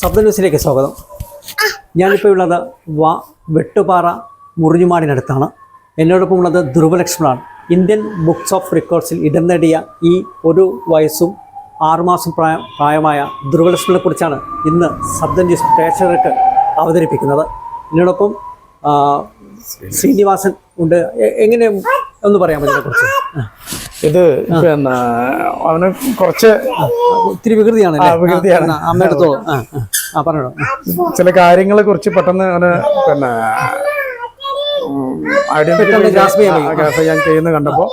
ശബ്ദ ന്യൂസിലേക്ക് സ്വാഗതം. ഞാനിപ്പോൾ ഉള്ളത് വാ വെട്ടുപാറ മുറിഞ്ഞുമാടിനടുത്താണ്. എന്നോടൊപ്പം ഉള്ളത് ധ്രുവലക്ഷ്മണാണ്. ഇന്ത്യൻ ബുക്സ് ഓഫ് റെക്കോർഡ്സിൽ ഇടം നേടിയ ഈ ഒരു വയസ്സും ആറുമാസം പ്രായം പ്രായമായ ധ്രുവലക്ഷ്മണനെ കുറിച്ചാണ് ഇന്ന് ശബ്ദ ന്യൂസ് പ്രേക്ഷകർക്ക് അവതരിപ്പിക്കുന്നത്. എന്നോടൊപ്പം ശ്രീനിവാസൻ ഉണ്ട്. എങ്ങനെ ഒന്ന് പറയാമോ ഇതിനെക്കുറിച്ച്. ഇത് പിന്നെ അവന് കുറച്ച് ഒത്തിരി വികൃതിയാണ് വികൃതിയാണ്. അമ്മയുടെ ആ പറഞ്ഞോ ചില കാര്യങ്ങളെ കുറിച്ച് പെട്ടെന്ന് അവന് പിന്നെ ഞാൻ ചെയ്യാൻ കഴിയും. ഐഡന്റിഫൈ ചെയ്യാൻ ചെയ്യുന്ന കണ്ടപ്പോ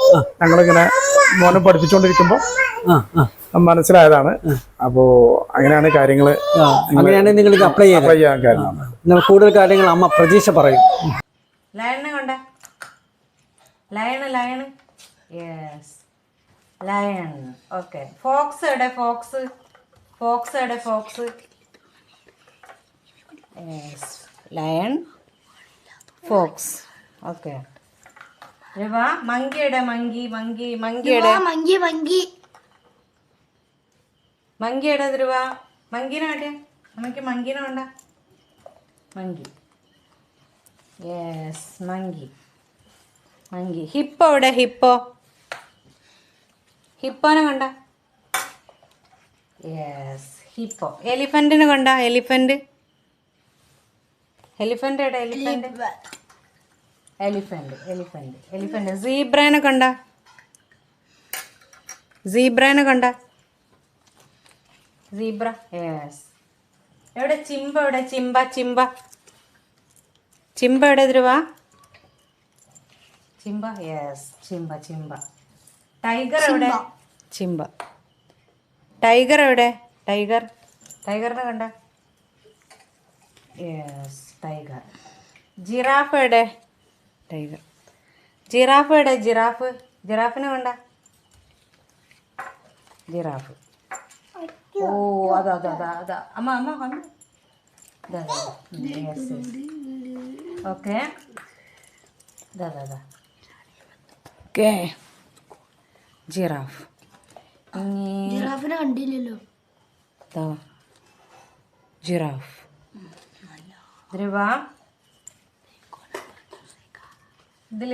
ഞങ്ങളിങ്ങനെ മോനെ ആ മനസ്സിലായതാണ്. അപ്പോ അങ്ങനെയാണ് കാര്യങ്ങൾ അങ്ങനെയാണ് നിങ്ങൾക്ക് നിങ്ങൾ അപ്ലൈ ചെയ്യാൻ അപ്ലൈ ചെയ്യാൻ കാരണം. കൂടുതൽ കാര്യങ്ങൾ അമ്മ പ്രതീക്ഷ പറയും. ലയണ് കണ്ട? Lion lion yes lion okay fox എവിടെ? ഫോക്സ് ഫോക്സ് എവിടെ? ഫോക്സ് ലയൺ ഫോക്സ് ഓക്കെ മങ്കിയുടെ മങ്കി മങ്കി മങ്കിയുടെ മങ്കി മങ്കി മങ്കിയുടെ ധ്രുവ മങ്കീനെ കാട്ടിയ നമുക്ക് മങ്കീനെ വേണ്ട monkey. Yes monkey. Monkey. Hippo എവിടെ? ഹിപ്പോ. ഹിപ്പോനെ കണ്ട. Yes hippo. എലിഫന്റിനെ കണ്ട എലിഫന്റ്. എലിഫന്റ് എവിടെ? എലിഫന്റ്. എലിഫന്റ് എലിഫന്റ് എലിഫന്റ് സീബ്രേനെ കണ്ട. സീബ്രേനെ കണ്ട. സീബ്ര. യെസ് എവിടെ? ചിമ്പ എവിടെ? ചിമ്പ ചിമ്പ. ചിമ്പ എവിടെ ധ്രുവ Chimpa yes Chimpa chimp. Tiger എവിടെ? ചിമ്പ. ടൈഗർ എവിടെ? ടൈഗർ. ടൈഗറിനെ കണ്ട. Yes tiger. ജിറാഫ് എവിടെ? ടൈഗർ. ജിറാഫ് എവിടെ? ജിറാഫ്. ജിറാഫിനെ കണ്ട. ജിറാഫ്. ഓ അതാ അതാ അതാ അതാ. അമ്മ അമ്മ യെസ് ഓക്കെ ഓക്കെ ജിറാഫ്. ജിറാഫിനെ കണ്ടില്ലല്ലോ. ജിറാഫ്. ഇതിൽ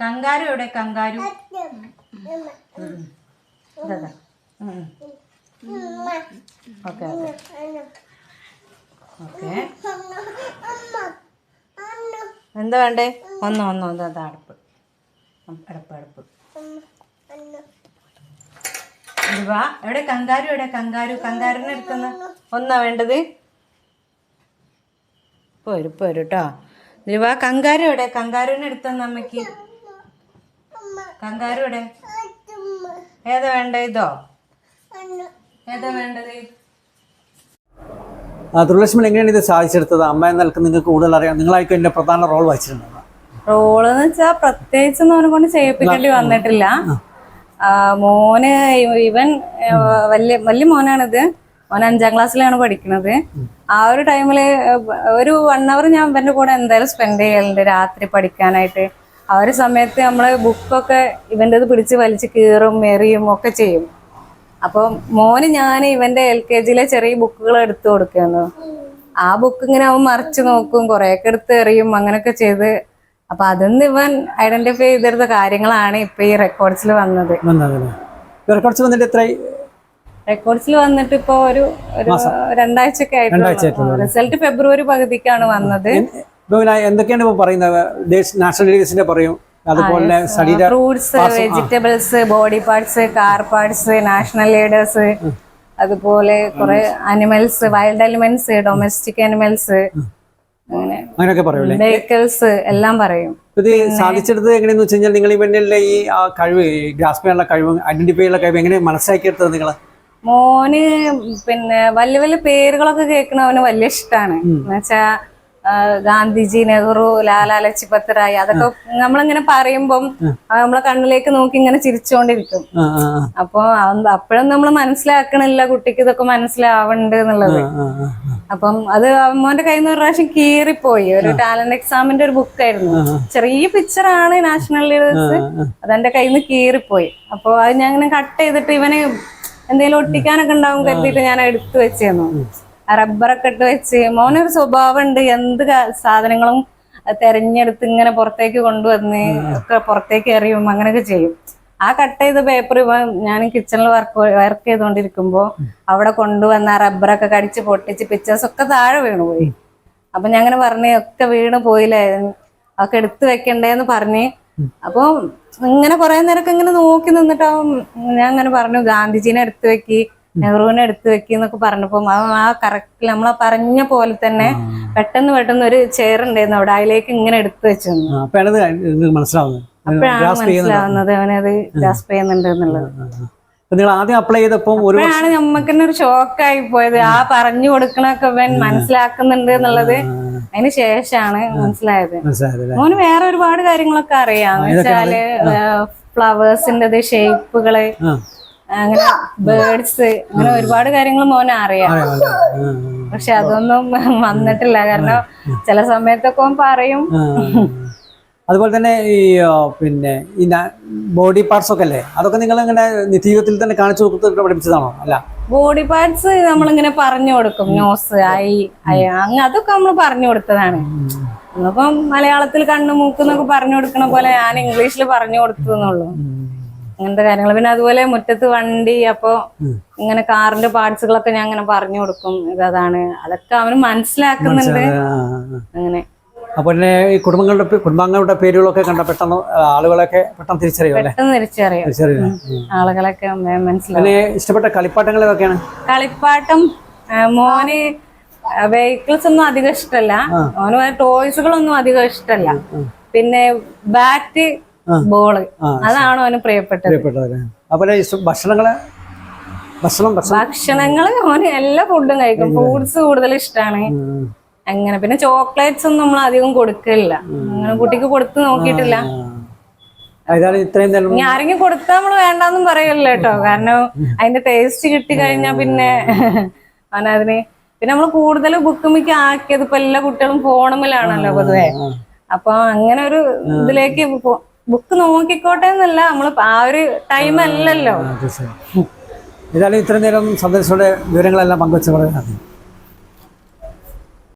കങ്കാരു എവിടെ? കങ്കാരു. Okay okay. എന്താ വേണ്ടേ? ഒന്നോ ഒന്നോ ഇതാ അടപ്പ്. അടുപ്പ് അടുപ്പ്. എവിടെ കങ്കാരു എവിടെ കങ്കാരു? കങ്കാരുവിനെ എടുക്കുന്ന ഒന്നാ വേണ്ടത്? പോരു പോരു കേട്ടോ ധ്രുവ കങ്കാരു എവിടെ? കങ്കാരുവിനെ എടുത്തന്ന അമ്മയ്ക്ക്. കങ്കാരു എവിടെ? ഏതാ വേണ്ട ഇതോ? ഏതാ വേണ്ടത്? ആ, ദുർലക്ഷ്മൺ എങ്ങനെയാണ് ഇത് സാധിച്ചെടുത്തത്? അമ്മ എന്ന നിലയ്ക്ക് നിങ്ങൾക്ക് കൂടുതൽ അറിയാം. നിങ്ങളായിരിക്കും എന്റെ പ്രധാന റോൾ വഹിച്ചിട്ടുണ്ട് റോൾ എന്ന് വെച്ചാൽ പ്രത്യേകിച്ചൊന്നും അവനെ കൊണ്ട് ചെയ്യിപ്പിക്കേണ്ടി വന്നിട്ടില്ല. മോന് ഇവൻ വല്യ വലിയ മോനാണിത്. മോൻ അഞ്ചാം ക്ലാസ്സിലാണ് പഠിക്കുന്നത് ആ ഒരു ടൈമിൽ ഒരു വൺ അവർ ഞാൻ ഇവന്റെ കൂടെ എന്തായാലും സ്പെൻഡ് ചെയ്യലുണ്ട് രാത്രി പഠിക്കാനായിട്ട്. ആ ഒരു സമയത്ത് നമ്മൾ ബുക്കൊക്കെ ഇവന്റെത് പിടിച്ച് വലിച്ച് കീറും എറിയും ഒക്കെ ചെയ്യും. അപ്പോൾ മോന് ഞാൻ ഇവന്റെ എൽ കെ ജിയിലെ ചെറിയ ബുക്കുകൾ എടുത്തു കൊടുക്കുന്നു ആ ബുക്ക് ഇങ്ങനെ അവൻ മറിച്ചു നോക്കും കുറേയൊക്കെ എടുത്ത് എറിയും അങ്ങനെയൊക്കെ ചെയ്ത് അപ്പൊ അതൊന്നും ഇവൻ ഐഡന്റിഫൈ ചെയ്തെടുത്ത കാര്യങ്ങളാണ് ഇപ്പൊ ഈ റെക്കോർഡ്സിൽ വന്നത്. വന്നതല്ലേ? റെക്കോർഡ്സ് വന്നിട്ട് എത്ര റെക്കോർഡ്സിൽ വന്നിട്ട് ഇപ്പൊ ഒരു രണ്ടാഴ്ചയൊക്കെ ആയിട്ട് റിസൾട്ട് ഫെബ്രുവരി പകുതിക്കാണ് വന്നത്. എന്തൊക്കെയാണ് ഇപ്പൊ പറയുന്നത്? നാഷണൽ പറയും. അതുപോലെ fruits vegetables body parts car parts national leaders അതുപോലെ കുറെ animals wild animals domestic animals അങ്ങനെയൊക്കെ പറയൂലേ? വെഹിക്കിൾസ് എല്ലാം പറയും. ഇത് സാധിച്ചെടുത്തത് എങ്ങനെയെന്ന് വെച്ച് കഴിഞ്ഞാൽ നിങ്ങൾ ഈ ആ കഴിവ് ഗ്രാസ്പ് ചെയ്യാനുള്ള കഴിവ് ഐഡന്റിഫൈ ചെയ്യാനുള്ള കഴിവ് എങ്ങനെ മനസ്സിലാക്കിയെടുത്തത് നിങ്ങൾ മോന് പിന്നെ വലിയ വലിയ പേരുകളൊക്കെ കേൾക്കണ അവന് വലിയ ഇഷ്ടമാണ് എന്നുവെച്ചാ ഗാന്ധിജി നെഹ്റു ലാലാ ലജ്പത് റായ് അതൊക്കെ നമ്മളിങ്ങനെ പറയുമ്പം നമ്മളെ കണ്ണിലേക്ക് നോക്കി ഇങ്ങനെ ചിരിച്ചുകൊണ്ടിരിക്കും അപ്പൊ അപ്പോഴും നമ്മൾ മനസ്സിലാക്കണില്ല കുട്ടിക്ക് ഇതൊക്കെ മനസ്സിലാവണ്ട് എന്നുള്ളത്. അപ്പം അത് അമ്മോന്റെ കയ്യിൽ നിന്ന് ഒരു പ്രാവശ്യം കീറിപ്പോയി. ഒരു ടാലന്റ് എക്സാമിന്റെ ഒരു ബുക്കായിരുന്നു ചെറിയ പിക്ചറാണ് നാഷണൽ ലീഡേഴ്സ് അതെന്റെ കയ്യിൽ നിന്ന് കീറിപ്പോയി. അപ്പൊ അത് ഞാൻ ഇങ്ങനെ കട്ട് ചെയ്തിട്ട് ഇവനെ എന്തെങ്കിലും ഒട്ടിക്കാനൊക്കെ ഉണ്ടാവും കരുതിയിട്ട് ഞാൻ എടുത്തു വെച്ചിരുന്നു റബ്ബറൊക്കെ ഇട്ട് വെച്ച്. മോനൊരു സ്വഭാവം ഉണ്ട് എന്ത് സാധനങ്ങളും തെരഞ്ഞെടുത്ത് ഇങ്ങനെ പുറത്തേക്ക് കൊണ്ടുവന്ന് ഒക്കെ പുറത്തേക്ക് എറിയും. അങ്ങനെയൊക്കെ ചെയ്യും. ആ കട്ട് ചെയ്ത പേപ്പർ ഞാൻ കിച്ചണിൽ വർക്ക് വർക്ക് ചെയ്തുകൊണ്ടിരിക്കുമ്പോ അവിടെ കൊണ്ടുവന്ന റബ്ബറൊക്കെ കടിച്ച് പൊട്ടിച്ച് പിക്ചേഴ്സ് ഒക്കെ താഴെ വീണു പോയി. അപ്പൊ ഞാൻ അങ്ങനെ പറഞ്ഞു ഒക്കെ വീണ് പോയില്ലേ? ഒക്കെ എടുത്തു വെക്കണ്ടേന്ന് പറഞ്ഞ്. അപ്പൊ ഇങ്ങനെ കുറെ നേരമൊക്കെ ഇങ്ങനെ നോക്കി നിന്നിട്ടാവും ഞാൻ അങ്ങനെ പറഞ്ഞു ഗാന്ധിജീനെ എടുത്തു വെക്കി. നെഹ്റുവിനെ എടുത്തു വെക്കുന്നൊക്കെ പറഞ്ഞപ്പോ ആ കറക്റ്റ് നമ്മളെ പറഞ്ഞ പോലെ തന്നെ പെട്ടെന്ന് പെട്ടെന്ന് ഒരു ചെയർ ഉണ്ടായിരുന്നു അവിടെ അതിലേക്ക് ഇങ്ങനെ എടുത്തു വെച്ചു അപ്പോഴാണ് മനസ്സിലാവുന്നത് അവനത് ഗ്രാസ്പ് ചെയ്യുന്നുണ്ട് എന്നുള്ളത്. നിങ്ങൾ ആദ്യം അപ്ലൈ ചെയ്തപ്പോൾ ഒരു അപ്പോഴാണ് നമ്മക്ക് തന്നെ ഒരു ഷോക്കായി പോയത്. ആ പറഞ്ഞു കൊടുക്കണൊക്കെ ഇവൻ മനസ്സിലാക്കുന്നുണ്ട് എന്നുള്ളത്. അതിന് ശേഷമാണ് മനസ്സിലായത്. മോന് വേറെ ഒരുപാട് കാര്യങ്ങളൊക്കെ അറിയാം. എന്ന് വെച്ചാൽ ഫ്ലവേഴ്സിന്റെ ഷേപ്പുകൾ. അങ്ങനെ ബേർഡ്സ് അങ്ങനെ ഒരുപാട് കാര്യങ്ങൾ മോൻ അറിയാം. പക്ഷെ അതൊന്നും വന്നിട്ടില്ല. കാരണം ചില സമയത്തൊക്കെ പറയും. അതുപോലെ തന്നെ ഈ പിന്നെ ഈ ബോഡി പാർട്സ് ഒക്കെ അല്ലേ? അതൊക്കെ നിങ്ങൾ ഇങ്ങനെ നിത്യത്തിൽ തന്നെ കാണിച്ചു കൊടുത്തിട്ട് പഠിപ്പിച്ചതാണോ? അല്ല. ബോഡി പാർട്സ് നമ്മളിങ്ങനെ പറഞ്ഞു കൊടുക്കും. നോസ് ഐ ഐ അങ്ങ് അതൊക്കെ നമ്മൾ പറഞ്ഞു കൊടുത്തതാണ്. അപ്പം മലയാളത്തിൽ കണ്ണു മൂക്കുന്നൊക്കെ പറഞ്ഞു കൊടുക്കണ പോലെ ഞാൻ ഇംഗ്ലീഷിൽ പറഞ്ഞു കൊടുത്തു എന്നുള്ളൂ. അങ്ങനത്തെ കാര്യങ്ങൾ. പിന്നെ അതുപോലെ മുറ്റത്ത് വണ്ടി അപ്പൊ ഇങ്ങനെ കാറിന്റെ പാർട്സുകളൊക്കെ ഞാൻ അങ്ങനെ പറഞ്ഞു കൊടുക്കും. ഇതാണ് അതൊക്കെ അവന് മനസ്സിലാക്കുന്നുണ്ട്. അങ്ങനെ. അപ്പൊ പിന്നെ ഈ കുടുംബങ്ങളുടെ കുടുംബാംഗങ്ങളുടെ പേരുകളൊക്കെ കണ്ട പെട്ടെന്ന് ആളുകളൊക്കെ പെട്ടെന്ന് തിരിച്ചറിയും പെട്ടെന്ന് തിരിച്ചറിയും. ആളുകളൊക്കെ മനസ്സിലായി ഇഷ്ടപ്പെട്ട കളിപ്പാട്ടങ്ങൾ ഏതൊക്കെയാണ്? കളിപ്പാട്ടം മോന് വെഹിക്കിൾസ് ഒന്നും അധികം ഇഷ്ടമല്ല മോന് ടോയ്സുകളൊന്നും അധികം ഇഷ്ടല്ല. പിന്നെ ബാറ്റ് ബോൾ. അതാണ് അവന് പ്രിയപ്പെട്ടത്? പ്രിയപ്പെട്ടതല്ലേ അപ്പൊ ഭക്ഷണങ്ങൾ? ഭക്ഷണം ഭക്ഷണം? ഭക്ഷണങ്ങൾ അവന് എല്ലാ ഫുഡും കഴിക്കും. ഫ്രൂട്ട്സ് കൂടുതൽ ഇഷ്ടമാണ് അങ്ങനെ പിന്നെ ചോക്ലേറ്റ്സ് ഒന്നും നമ്മൾ അധികം കൊടുക്കില്ല. അങ്ങനെ കുട്ടിക്ക് കൊടുത്ത് നോക്കിയിട്ടില്ല. ഇനി ആരെങ്കിലും കൊടുത്താൽ നമ്മൾ വേണ്ടെന്നും പറയല്ലോ കേട്ടോ. കാരണം അതിന്റെ ടേസ്റ്റ് കിട്ടി കഴിഞ്ഞാ പിന്നെ അവനതിന് പിന്നെ നമ്മൾ കൂടുതൽ ബുക്ക് മിക്ക ആക്കിയത് ഇപ്പൊ എല്ലാ കുട്ടികളും ഫോണുമിലാണല്ലോ പൊതുവെ. അപ്പൊ അങ്ങനെ ഒരു ഇതിലേക്ക് ബുക്ക് നോക്കിക്കോട്ടെ എന്നല്ല നമ്മൾ ആ ഒരു ടൈം അല്ലല്ലോ. ഏതായാലും ഇത്രയും നേരം സന്ദേശത്തോടെ വിവരങ്ങളെല്ലാം പങ്കുവച്ചു നന്ദി.